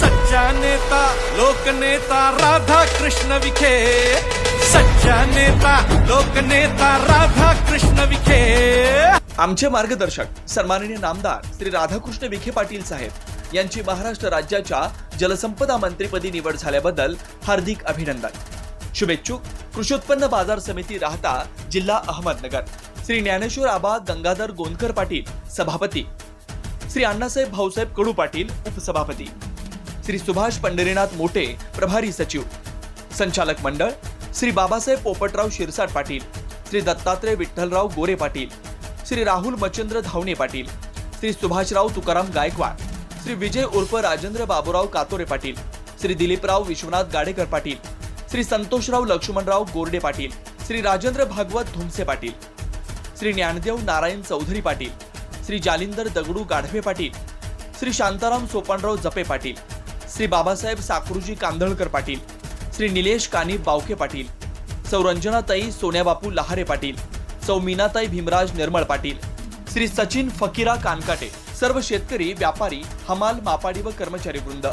सच्चा नेता लोकनेता राधा कृष्ण विखे। सच्चा नेता लोकनेता राधा कृष्ण विखे। आमचे मार्गदर्शक सन्माननीय नामदार श्री राधाकृष्ण विखे पाटील साहेब यांची महाराष्ट्र राज्याच्या जलसंपदा मंत्रीपदी निवड झाल्याबद्दल हार्दिक अभिनंदन. शुभेच्छुक कृषी उत्पन्न बाजार समिती राहता जिल्हा अहमदनगर. श्री ज्ञानेश्वर आबा गंगाधर गोंदकर पाटील सभापती. श्री अण्णासाहेब भाऊसाहेब कडू पाटील उपसभापती. श्री सुभाष पंढरीनाथ मोटे प्रभारी सचिव. संचालक मंडळ श्री बाबासाहेब पोपटराव शिरसाट पाटील श्री दत्तात्रय विठ्ठलराव गोरे पाटील श्री राहुल मच्छंद्र धावणे पाटील श्री सुभाषराव तुकाराम गायकवाड श्री विजय उर्फ राजेंद्र बाबूराव कातोरे पाटील श्री दिलीपराव विश्वनाथ गाडेकर पाटील श्री संतोषराव लक्ष्मणराव गोरडे पाटील श्री राजेंद्र भागवत धुमसे पाटील श्री ज्ञानदेव नारायण चौधरी पाटील श्री जालिंदर दगडू गाढवे पाटील श्री शांताराम सोपानराव जपे पाटील श्री बाबासाहेब साखरूजी कांदळकर पाटील श्री निलेश कानी बावके पाटील सौरंजनाताई सोन्याबापू लहारे पाटील सौ मीनाताई भीमराज निर्मळ पाटील श्री सचिन फकीरा कानकाटे सर्व शेतकरी व्यापारी हमाल मापाडी व कर्मचारी वृंद.